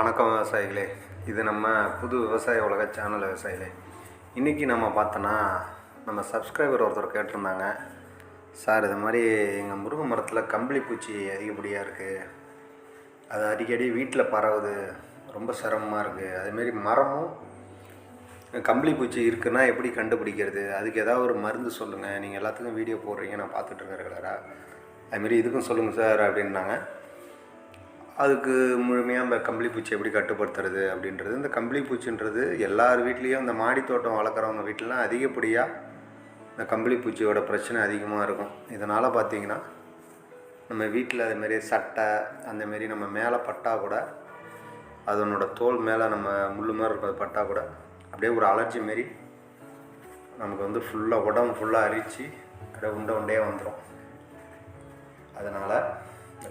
வணக்கம் விவசாயிகளே. இது நம்ம புது விவசாய உலக சேனல் விவசாயிகளே. இன்றைக்கி நம்ம பார்த்தோன்னா நம்ம சப்ஸ்கிரைபர் ஒருத்தர் கேட்டிருந்தாங்க. சார் இது மாதிரி எங்கள் முருங்கை மரத்தில் கம்பளி பூச்சி அதிகப்படியாக இருக்குது அது அடிக்கடி வீட்டில் பரவுது. ரொம்ப சிரமமாக இருக்குது அதுமாரி மரமும் கம்பளி பூச்சி இருக்குன்னா எப்படி கண்டுபிடிக்கிறது? அதுக்கு ஏதாவது ஒரு மருந்து சொல்லுங்கள் நீங்கள் எல்லாத்துக்கும் வீடியோ போடுறீங்க நான் பார்த்துட்ருக்கேன் ரெகுலராக அதுமாரி இதுக்கும் சொல்லுங்கள் சார் அப்படின்னாங்க. அதுக்கு முழுமையாக இந்த கம்பளி பூச்சி எப்படி கட்டுப்படுத்துறது அப்படின்றது இந்த கம்பளி பூச்சின்றது எல்லார் வீட்லேயும் இந்த மாடி தோட்டம் வளர்க்குறவங்க வீட்டிலலாம் அதிகப்படியாக இந்த கம்பளி பூச்சியோட பிரச்சனை அதிகமாக இருக்கும். இதனால் பார்த்தீங்கன்னா நம்ம வீட்டில் அதுமாரி சட்டை அந்தமாரி நம்ம மேலே பட்டா கூட அதனோட தோல் மேலே நம்ம முள்ளு மாதிரி இருக்கிறது பட்டா கூட அப்படியே ஒரு அலர்ஜி மாரி நமக்கு வந்து ஃபுல்லாக உடம்பு ஃபுல்லாக அரித்து அப்படியே உண்டை உண்டையாக வந்துடும் அதனால்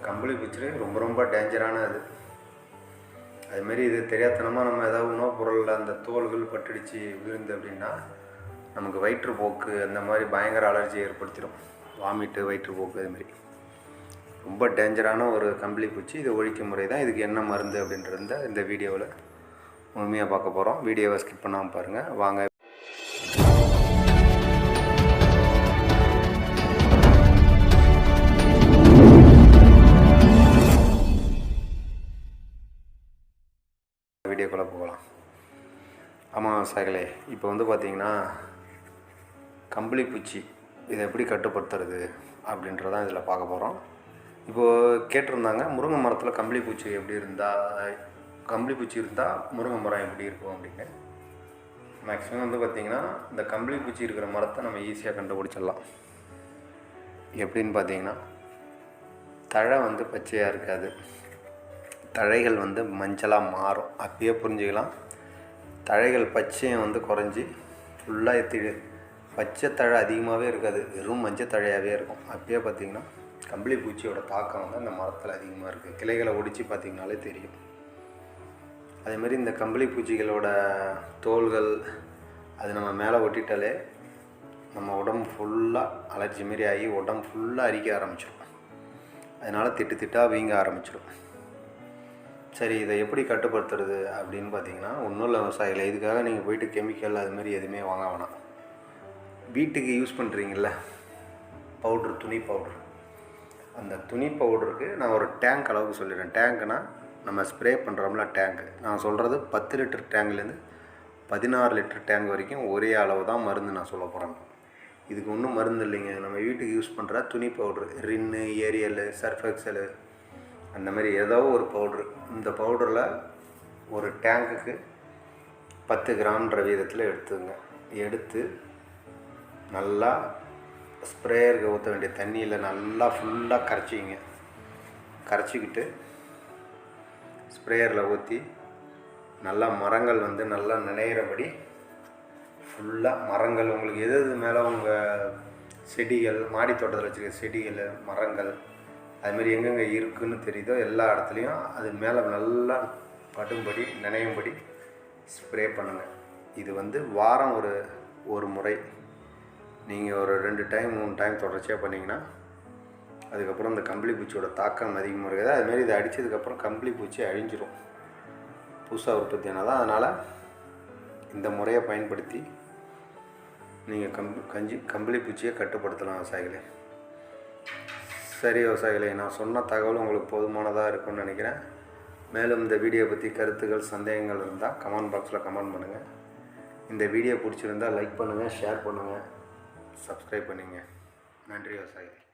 கம்பளி பூச்சி ரொம்ப ரொம்ப டேஞ்சரான இது அதுமாரி இது தெரியாதனமாக நம்ம ஏதாவது உணவுப் பொருளில் அந்த தோல்கள் பட்டுடுச்சு விழுந்து அப்படின்னா நமக்கு வயிற்றுப்போக்கு அந்த மாதிரி பயங்கர அலர்ஜி ஏற்படுத்திடும். வாமிட்டு வயிற்றுப்போக்கு அதுமாரி ரொம்ப டேஞ்சரான ஒரு கம்பளி பூச்சி இதை ஒழிக்கும் முறை தான் இதுக்கு என்ன மருந்து அப்படின்றத இந்த வீடியோவில் முழுமையாக பார்க்க போகிறோம் வீடியோவை ஸ்கிப் பண்ணாமல் பாருங்கள் வாங்க ஆமாம் இப்போ வந்து பார்த்தீங்கன்னா கம்பளி பூச்சி இதை எப்படி கட்டுப்படுத்துறது அப்படின்றதான் இதில் பார்க்க போகிறோம் இப்போது கேட்டிருந்தாங்க முருங்கை மரத்தில் கம்பளி பூச்சி எப்படி இருந்தால் கம்பளி பூச்சி இருந்தால் முருங்கை மரம் எப்படி இருக்கும் அப்படின்னு. மேக்ஸிமம் வந்து பார்த்திங்கன்னா இந்த கம்பளி பூச்சி இருக்கிற மரத்தை நம்ம ஈஸியாக கண்டுபிடிச்சிடலாம். எப்படின்னு பார்த்தீங்கன்னா தழை வந்து பச்சையாக இருக்காது. தழைகள் வந்து மஞ்சளாக மாறும். அப்பயே புரிஞ்சுக்கலாம். தழைகள் பச்சையும் வந்து குறைஞ்சி ஃபுல்லாக எத்தி பச்சை தழை அதிகமாகவே இருக்காது. வெறும் மஞ்சள் தழையாகவே இருக்கும். அப்பயே பார்த்திங்கன்னா கம்பளி பூச்சியோட தாக்கம் வந்து அந்த மரத்தில் அதிகமாக இருக்குது கிளைகளை ஒடிச்சு பார்த்திங்கனாலே தெரியும். அதேமாரி இந்த கம்பளி பூச்சிகளோட தோள்கள் அது நம்ம மேலே ஒட்டிட்டாலே நம்ம உடம்பு ஃபுல்லாக அலர்ஜி மாரி ஆகி உடம்பு ஃபுல்லாக அரிக்க ஆரம்பிச்சிடும் அதனால் திட்டு திட்டாக வீங்க ஆரம்பிச்சிடும் சரி இதை எப்படி கட்டுப்படுத்துறது அப்படின்னு பார்த்தீங்கன்னா ஒன்றும் இல்லை விவசாயிகளை இதுக்காக நீங்கள் போயிட்டு கெமிக்கல் அது மாதிரி எதுவுமே வாங்க வேணாம். வீட்டுக்கு யூஸ் பண்ணுறீங்கள பவுட்ரு துணி பவுட்ரு அந்த துணி பவுடருக்கு நான் ஒரு டேங்க் அளவுக்கு சொல்லிடுறேன். டேங்க்னால் நம்ம ஸ்ப்ரே பண்ணுறோம்ல டேங்க் நான் சொல்கிறது பத்து லிட்டர் டேங்க்லேருந்து பதினாறு லிட்டர் டேங்க் வரைக்கும் ஒரே அளவு தான் மருந்து நான் சொல்ல போகிறேன் இதுக்கு ஒன்றும் மருந்து இல்லைங்க. நம்ம வீட்டுக்கு யூஸ் பண்ணுற துணி பவுட்ரு ரின்னு ஏரியலு சர்ஃபெக்சலு அந்த மாதிரி ஏதோ ஒரு பவுட்ரு இந்த பவுடரில் ஒரு டேங்குக்கு பத்து கிராம்ன்ற வீதத்தில் எடுத்துங்க. எடுத்து நல்லா ஸ்ப்ரேயருக்கு ஊற்ற வேண்டிய தண்ணியில் நல்லா ஃபுல்லாக கரைச்சிங்க கரைச்சிக்கிட்டு ஸ்ப்ரேயரில் ஊற்றி நல்லா மரங்கள் வந்து நல்லா நினைகிறபடி ஃபுல்லாக மரங்கள் உங்களுக்கு எது எது மேலே உங்கள் செடிகள் மாடி தோட்டத்தில் வச்சுருக்க செடிகள் மரங்கள் அதுமாரி எங்கெங்கே இருக்குதுன்னு தெரியுதோ எல்லா இடத்துலையும் அது மேலே நல்லா படும்படி நினையும்படி ஸ்ப்ரே பண்ணுங்கள் இது வந்து வாரம் ஒரு ஒரு முறை. நீங்கள் ஒரு ரெண்டு டைம் மூணு டைம் தொடர்ச்சியாக பண்ணிங்கன்னா அதுக்கப்புறம் இந்த கம்பளி பூச்சியோட தாக்கம் அதிகமாக இருக்குது. அதுமாரி இதை அடித்ததுக்கப்புறம் கம்பளி பூச்சி அழிஞ்சிரும். புதுசாக உற்பத்தி ஆனதான் அதனால் இந்த முறையை பயன்படுத்தி நீங்கள் கம்பி கஞ்சி கம்பளி பூச்சியை கட்டுப்படுத்தலாம் விவசாயிகளே. சரி விவசாயிகளை நான் சொன்ன தகவல் உங்களுக்கு போதுமானதாக இருக்கும்னு நினைக்கிறேன். மேலும் இந்த வீடியோ பற்றி கருத்துக்கள் சந்தேகங்கள் இருந்தால் கமெண்ட் பாக்ஸில் கமெண்ட் பண்ணுங்கள் இந்த வீடியோ பிடிச்சிருந்தால் லைக் பண்ணுங்கள் ஷேர் பண்ணுங்கள் சப்ஸ்கிரைப் பண்ணுங்கள் நன்றி விவசாயிகள்